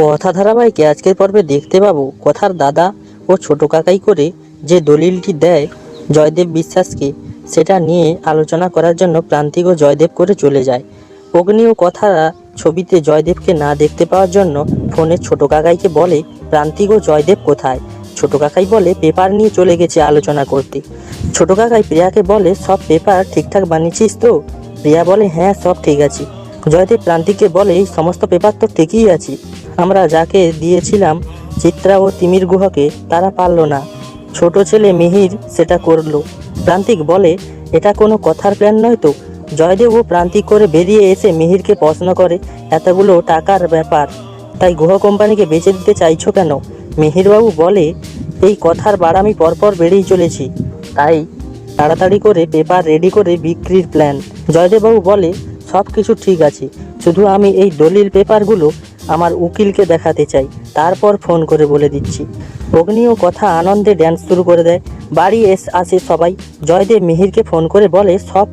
কথা ধারাবাহিকে আজকের পর্বে দেখতে পাবো কথার দাদা ও ছোট কাকাই করে যে দলিলটি দেয় জয়দেব বিশ্বাসকে, সেটা নিয়ে আলোচনা করার জন্য প্রান্তিক ও জয়দেব করে চলে যায়। অগ্নি ও কথারা ছবিতে জয়দেবকে না দেখতে পাওয়ার জন্য ফোনে ছোট কাকাইকে বলে, প্রান্তিক ও জয়দেব কোথায়? ছোট কাকাই বলে, পেপার নিয়ে চলে গেছে আলোচনা করতে। ছোট কাকাই প্রিয়াকে বলে, সব পেপার ঠিকঠাক বানিয়েছিস তো? প্রিয়া বলে হ্যাঁ সব ঠিক আছে। জয়দেব প্রান্তিককে বলে, এই সমস্ত পেপার তো ঠিকই আছে। আমরা যাকে দিয়েছিলাম চিত্রা ও তিমির গুহাকে, তারা পারল না। ছোট ছেলে মিহির সেটা করল। প্রান্তিক বলে, এটা কোনো কথার প্ল্যান নয় তো? জয়দেব ও প্রান্তিক করে বেরিয়ে এসে মিহিরকে প্রশ্ন করে, এতগুলো টাকার ব্যাপার, তাই গুহ কোম্পানিকে বেচে দিতে চাইছো কেন? মিহিরবাবু বলে, এই কথার বার আমি পরপর বেড়েই চলেছি। তাই তাড়াতাড়ি করে পেপার রেডি করে বিক্রির প্ল্যান। জয়দেববাবু বলে সব কিছু ঠিক আছে। শুধু আমি এই দলিল পেপারগুলো আমার উকিলকে দেখাতে চাই। তারপর ফোন করে বলে দিচ্ছি। অগ্নিও কথা আনন্দে ড্যান্স শুরু করে দেয়। বাড়ি এস, আসে সবাই। জয়দেব মিহিরকে ফোন করে বলে, সব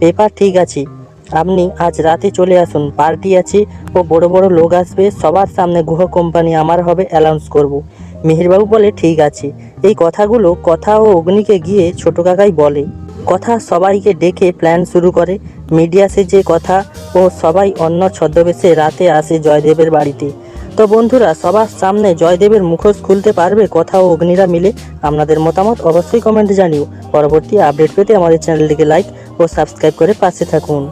পেপার ঠিক আছে। আপনি আজ রাতে চলে আসুন। পার্টি আছে ও বড় বড় লোক আসবে। সবার সামনে গুহ কোম্পানি আমার হবে অ্যানাউন্স করব। মিহিরবাবু বলে, ঠিক আছে। এই কথাগুলো কথা ও অগ্নিকে গিয়ে ছোট কাকাই বলে। কথা সবাইকে ডেকে প্ল্যান শুরু করে। মিডিয়াসে যে কথা ও সবাই অন্য ছদ্মবেশে রাতে আসে জয়দেবের বাড়িতে। তো বন্ধুরা, সবার সামনে জয়দেবের মুখোশ খুলতে পারবে কথা ও অগ্নিরা মিলে। আপনাদের মতামত অবশ্যই কমেন্টে জানিও। পরবর্তী আপডেট পেতে আমাদের চ্যানেলটিকে লাইক ও সাবস্ক্রাইব করে পাশে থাকুন।